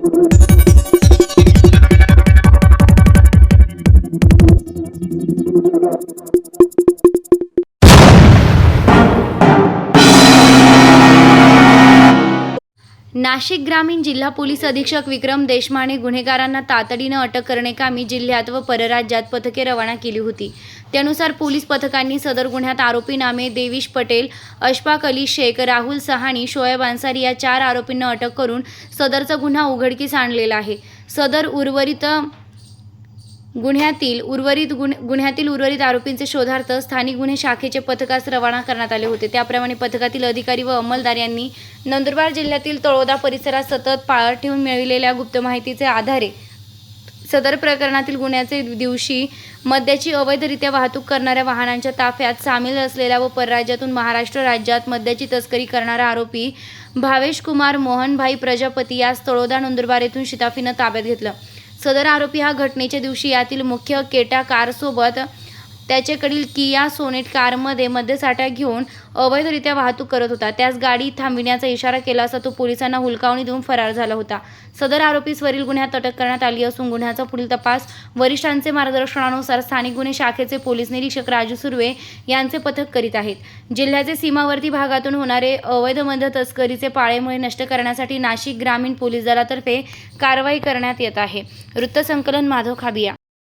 Thank you. Nashik ग्रामीण जिल्हा police अधीक्षक विक्रम देशमाने गुन्हेगारांना तातडीनं अटक करण्याकामी जिल्ह्यात व परराज्यात पथके रवाना केली होती. त्यानुसार पोलीस पथकांनी सदर गुन्ह्यात आरोपी नामे देविश पटेल अशफाक अली शेख राहुल सहानी शोएब अन्सारी या चार आरोपींना अटक करून सदरचा गुन्हा उघडकीस आणलेला आहे. सदर उर्वरित गुन्ह्यातील उर्वरित गुन गुन्ह्यातील उर्वरित आरोपींचे शोधार्थ स्थानिक गुन्हे शाखेचे पथकास रवाना करण्यात आले होते. त्याप्रमाणे पथकातील अधिकारी व अंमलदार यांनी नंदुरबार जिल्ह्यातील तळोदा परिसरात सतत पाळत ठेवून मिळविलेल्या गुप्त माहितीचे आधारे सदर प्रकरणातील गुन्ह्याचे दिवशी मद्याची अवैधरित्या वाहतूक करणाऱ्या वाहनांच्या ताफ्यात सामील असलेल्या व परराज्यातून महाराष्ट्र राज्यात मद्याची तस्करी करणारा आरोपी भावेश कुमार मोहनभाई प्रजापती यास तळोदा नंदुरबार येथून शिताफीनं ताब्यात घेतलं. सदर आरोपी हा घटनेच्या दिवशी यातील मुख्य केटा कारसोबत त्याच्याकडील किया सोनेट कारमध्ये मद्यसाठा घेऊन अवैधरित्या वाहतूक करत होता. त्यास गाडी थांबविण्याचा इशारा केला असता तो पोलिसांना हुलकावणी देऊन फरार झाला होता. सदर आरोपीसवरील गुन्ह्यात अटक करण्यात आली असून गुन्ह्याचा पुढील तपास वरिष्ठांचे मार्गदर्शनानुसार स्थानिक गुन्हे शाखेचे पोलीस निरीक्षक राजू सुर्वे यांचे पथक करीत आहेत. जिल्ह्याचे सीमावर्ती भागातून होणारे अवैध मद्य तस्करीचे पाळेमुळे नष्ट करण्यासाठी नाशिक ग्रामीण पोलीस दलातर्फे कारवाई करण्यात येत आहे. वृत्तसंकलन माधव खाबिया.